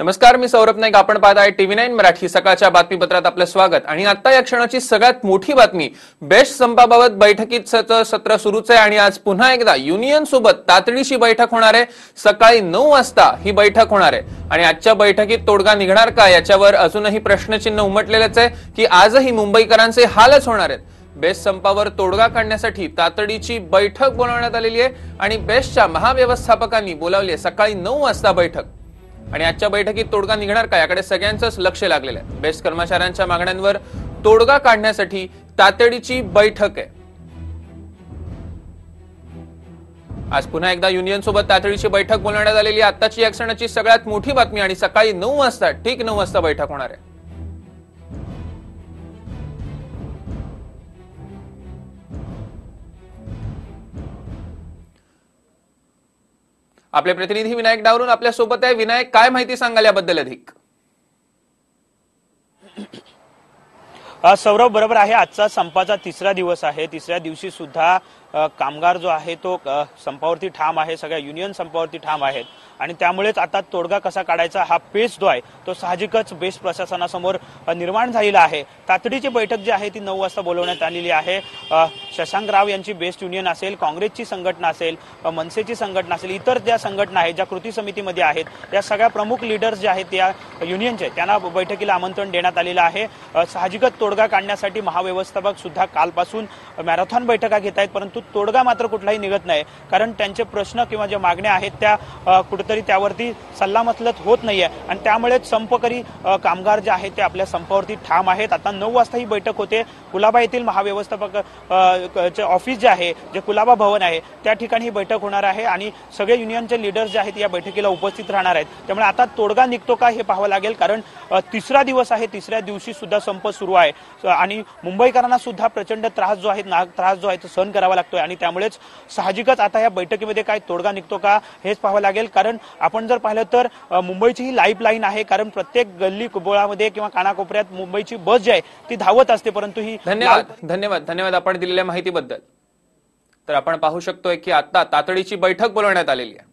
नमस्कार मी सौरभ नाईक. आपण पाहत आहे टीव्ही नाईन मराठी. सकाळच्या बातमीपत्रात आपलं स्वागत. आणि आता या क्षणाची सगळ्यात मोठी बातमी. बेस्ट संपाबाबत बैठकीत सत्र सुरूच आहे आणि आज पुन्हा एकदा युनियन सोबत तातडीची बैठक होणार आहे. सकाळी नऊ वाजता ही बैठक होणार आहे. आणि आजच्या बैठकीत तोडगा निघणार का? याच्यावर अजूनही प्रश्नचिन्ह उमटलेलंच आहे की आजही मुंबईकरांचे हालच होणार आहेत. बेस्ट संपावर तोडगा काढण्यासाठी तातडीची बैठक बोलावण्यात आलेली आहे. आणि बेस्टच्या महाव्यवस्थापकांनी बोलावली आहे. सकाळी नऊ वाजता बैठक. आणि आजच्या बैठकीत तोडगा निघणार का याकडे सगळ्यांचंच लक्ष लागलेलं आहे. बेस्ट कर्मचाऱ्यांच्या मागण्यांवर तोडगा काढण्यासाठी तातडीची बैठक आहे. आज पुन्हा एकदा युनियन सोबत तातडीची बैठक बोलवण्यात आलेली आताची या क्षणाची सगळ्यात मोठी बातमी आणि सकाळी नऊ वाजता ठीक नऊ वाजता बैठक होणार आहे. आपले प्रतिनिधी विनायक डावरून आपल्यासोबत आहे. विनायक काय माहिती सांगाल याबद्दल अधिक? सौरभ बरोबर आहे आजचा संपाचा तिसरा दिवस आहे. तिसऱ्या दिवशी सुद्धा कामगार जो आहे तो संपावरती ठाम आहे सगळ्या युनियन संपावरती ठाम आहेत. आणि त्यामुळेच आता तोडगा कसा काढायचा हा पेस जो आहे तो साहजिकच बेस्ट प्रशासनासमोर निर्माण झालेला आहे. तातडीची बैठक जी आहे ती नऊ वाजता बोलवण्यात आलेली आहे. शशांक राव यांची बेस्ट युनियन असेल काँग्रेसची संघटना असेल मनसेची संघटना असेल इतर ज्या संघटना आहेत ज्या कृती समितीमध्ये आहेत या सगळ्या प्रमुख लिडर्स जे आहेत या युनियनचे त्यांना बैठकीला आमंत्रण देण्यात आलेलं आहे. साहजिकच तोडगा काढण्यासाठी महाव्यवस्थापक सुद्धा कालपासून मॅरेथॉन बैठका घेत आहेत परंतु तोडगा मात्र कुठलाही निघत नाही. कारण त्यांचे प्रश्न किंवा ज्या मागण्या आहेत त्या कुठेतरी त्यावरती सल्लामसलत होत नाहीये. आणि त्यामुळेच संपकरी कामगार जे आहेत ते आपल्या संपावरती ठाम आहेत. आता नऊ वाजता ही बैठक होते. कुलाबा येथील महाव्यवस्थापक ऑफिस जे आहे जे कुलाबा भवन आहे त्या ठिकाणी ही बैठक होणार आहे आणि सगळे युनियनचे लीडर्स जे आहेत या बैठकीला उपस्थित राहणार आहेत. त्यामुळे आता तोडगा निघतो का हे पाहावं लागेल कारण तिसरा दिवस आहे. तिसऱ्या दिवशी सुद्धा संप सुरू आहे. आणि मुंबईकरांना सुद्धा प्रचंड त्रास जो आहे त्रास जो आहे तो सहन करावा लागतोय. आणि त्यामुळेच साहजिकच आता या बैठकीमध्ये काय तोडगा निघतो का हेच पाहावं लागेल. कारण आपण जर पाहिलं तर मुंबईची ही लाईफ लाईन आहे. कारण प्रत्येक गल्ली कुबोळामध्ये किंवा कानाकोपऱ्यात मुंबईची बस जी आहे ती धावत असते. परंतु ही धन्यवाद धन्यवाद धन्यवाद आपण दिलेल्या माहितीबद्दल. तर आपण पाहू शकतोय की आता तातडीची बैठक बोलवण्यात आलेली आहे.